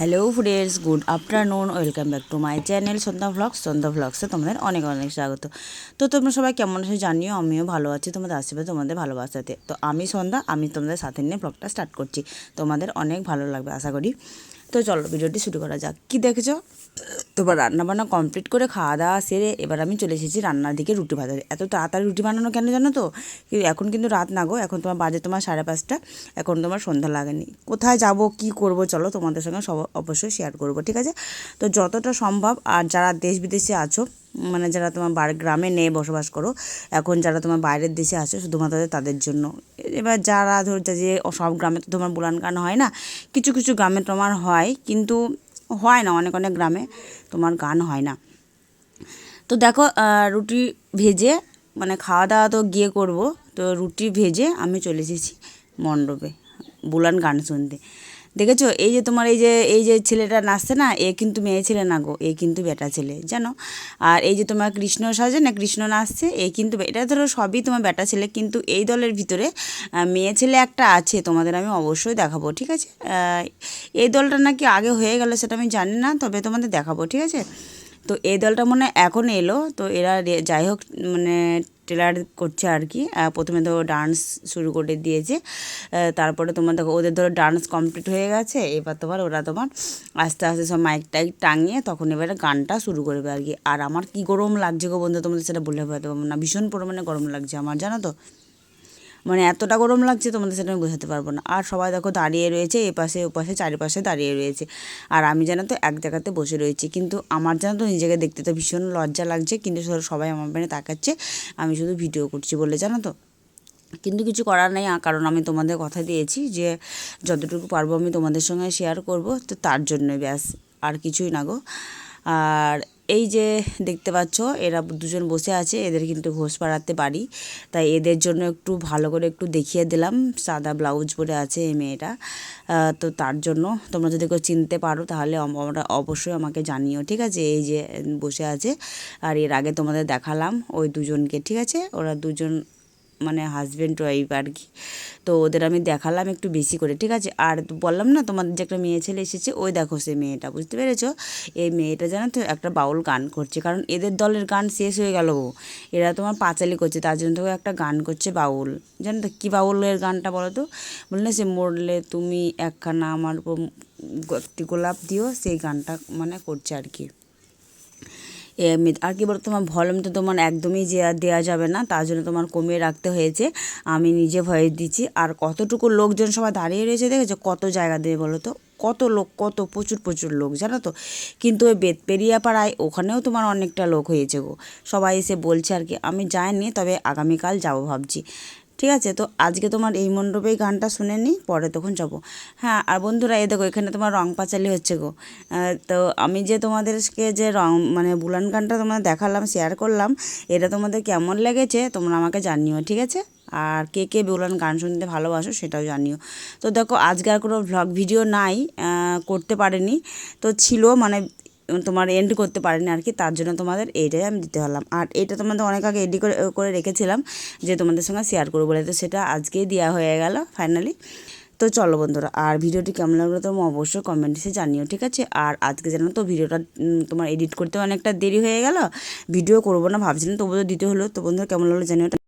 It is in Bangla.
Hello friends good afternoon welcome back to my channel Sandhya vlogs Sandhya ভ্লগসে তোমাদের অনেক অনেক স্বাগত। তো তোমরা সবাই কেমন আছে জানিও, আমিও ভালো আছি। তোমাদের আশীর্বাদ, তোমাদের ভালোবাসাতে। তো আমি সন্ধ্যা, আমি তোমাদের সাথে নিয়ে ব্লগটা স্টার্ট করছি। তোমাদের অনেক ভালো লাগবে, আশা করি। তো চলো ভিডিওটি শুরু করা যাক। কী দেখেছ? তোমার রান্নাবান্না কমপ্লিট করে খাওয়া দাওয়া সেরে এবার আমি চলে এসেছি রান্নার দিকে রুটি ভাজা এত তাড়াতাড়ি রুটি বানানো কেন জানো তো? এখন কিন্তু রাত না গো, এখন তোমার বাজে তোমার সাড়ে পাঁচটা, এখন তোমার সন্ধ্যা লাগেনি। কোথায় যাব, কি করব চলো তোমাদের সঙ্গে সব অবশ্যই শেয়ার করব, ঠিক আছে? তো যতটা সম্ভব আর যারা দেশ বিদেশে আছো মানে যারা তোমার বাড়ি গ্রামে নেই বসবাস করো, এখন যারা তোমার বাইরের দেশে আসে শুধুমাত্র তাদের জন্য। এবার যারা ধর যে সব গ্রামে তো তোমার বুলান গান হয় না, কিছু কিছু গ্রামে তোমার হয়, কিন্তু হয় না, অনেক অনেক গ্রামে তোমার গান হয় না। তো দেখো রুটি ভেজে মানে খাওয়া দাওয়া তো গিয়ে করব, তো রুটি ভেজে আমি চলে এসেছি মণ্ডপে বুলান গান শুনতে দেখেছ? এই যে তোমার এই যে এই যে ছেলেটা নাচছে না, এ কিন্তু মেয়ে ছেলে না গো, এ কিন্তু বেটা ছেলে, জানো? আর এই যে তোমার কৃষ্ণ সাজে না কৃষ্ণ নাচছে, এ কিন্তু এটা ধরো সবই তোমার বেটা ছেলে, কিন্তু এই দলের ভিতরে মেয়ে ছেলে একটা আছে, তোমাদের আমি অবশ্যই দেখাবো, ঠিক আছে? এই দলটা নাকি আগে হয়ে গেল সেটা আমি জানি না, তবে তোমাদের দেখাবো, ঠিক আছে? তো এই দলটা মনে হয় এখন এলো, তো এরা যাই হোক মানে ট্রেলার করছে আর কি। প্রথমে তো ডান্স শুরু করে দিয়েছে। তারপরে তোমার দেখো, ওদের ধরো ডান্স কমপ্লিট হয়ে গেছে। এবার তোমার ওরা তোমার আস্তে আস্তে সব মাইক টাইক টাঙিয়ে তখন এবার গানটা শুরু করবে আর কি। আর আমার কি গরম লাগছে গো বন্ধু, তোমাদের সেটা বলে না। ভীষণ পরিমাণে গরম লাগছে আমার, জানো তো? মানে এতটা গরম লাগছে তোমাদের সেটা আমি বোঝাতে পারব না। আর সবাই দেখো দাঁড়িয়ে রয়েছে, এ পাশে, ও পাশে, চারিপাশে দাঁড়িয়ে রয়েছে। আর আমি যেন তো এক জায়গাতে বসে রয়েছি। কিন্তু আমার যেন তো নিজেকে দেখতে তো ভীষণ লজ্জা লাগছে, কিন্তু সবাই আমার মানে তাকাচ্ছে, আমি শুধু ভিডিও করছি বলে, জানো তো? কিন্তু কিছু করার নেই কারণ আমি তোমাদের কথা দিয়েছি যে যতটুকু পারব আমি তোমাদের সঙ্গে শেয়ার করব, তো তার জন্য ব্যাস, আর কিছুই না গো। আর এই যে দেখতে পাচ্ছ, এরা দুজন বসে আছে, এদের কিন্তু ঘোষ পাড়াতে পারি তাই এদের জন্য একটু ভালো করে একটু দেখিয়ে দিলাম, সাদা ব্লাউজ পরে আছে এই মেয়েটা। তো তার জন্য তোমরা যদি কেউ চিনতে পারো, তাহলে আমরা অবশ্যই আমাকে জানিও, ঠিক আছে? এই যে বসে আছে, আর এর আগে তোমাদের দেখালাম ওই দুজনকে, ঠিক আছে? ওরা দুজন মানে হাজব্যান্ড ওয়াইফ আর কি। তো ওদের আমি দেখালাম একটু বেশি করে, ঠিক আছে? আর বললাম না তোমাদের যে একটা মেয়ে ছেলে এসেছে, ওই দেখো সে মেয়েটা, বুঝতে পেরেছ? এই মেয়েটা জানো তো একটা বাউল গান করছে, কারণ এদের দলের গান শেষ হয়ে গেল এরা তোমার পাঁচালি করছে, তার জন্য তো একটা গান করছে বাউল। জানো তো, কী বাউলের গানটা বলো তো? বললে সে মরলে তুমি একখানা আমার একটি গোলাপ দিও, সেই গানটা মানে করছে আর কি। আর কি বলতো, তোমার ভলিউম তো তোমার একদমই যে দেওয়া যাবে না, তার জন্য তোমার কমিয়ে রাখতে হয়েছে। আমি নিজে ভয়েস দিচ্ছি। আর কতটুকু লোকজন সবাই দাঁড়িয়ে রয়েছে, দেখেছ? কত জায়গা দেবে বলো তো? কত লোক, কত প্রচুর প্রচুর লোক, জানো তো? কিন্তু ওই বেতপেরিয়া পাড়ায় ওখানেও তোমার অনেকটা লোক হয়েছে গো। সবাই এসে বলছে আর কি, আমি যাইনি, তবে আগামীকাল যাব ভাবছি। ঠিক আছে? তো আজকে তোমার এই মণ্ডপেই গানটা শুনে নিই পরে তখন যাব। হ্যাঁ আর বন্ধুরা এ দেখো, এখানে তোমার রং পাঁচালি হচ্ছে গো। তো আমি যে তোমাদেরকে যে রং মানে বুলান গানটা তোমার দেখালাম শেয়ার করলাম, এটা তোমাদের কেমন লেগেছে তোমরা আমাকে জানিও, ঠিক আছে? আর কে কে বুলান গান শুনতে ভালোবাসো সেটাও জানিও। তো দেখো, আজকে আর কোনো ভ্লগ ভিডিও নাই করতে পারেনি। তো ছিল মানে তোমার এন্ড করতে পারেনি আর কি তার জন্য তোমাদের এইটাই আমি দিতে পারলাম। আর এটা তোমাদের অনেক আগে এডি করে করে রেখেছিলাম যে তোমাদের সঙ্গে শেয়ার করব বলে, তো সেটা আজকেই দেওয়া হয়ে গেল ফাইনালি তো চলো বন্ধুরা, আর ভিডিওটি কেমন লাগল তোমরা অবশ্যই কমেন্টসে জানিও, ঠিক আছে? আর আজকে জানো তো ভিডিওটা তোমার এডিট করতে অনেকটা দেরি হয়ে গেল ভিডিও করব না ভাবছিলাম, তবুও দিতে হলো। তো বন্ধুরা, কেমন লাগল জানিও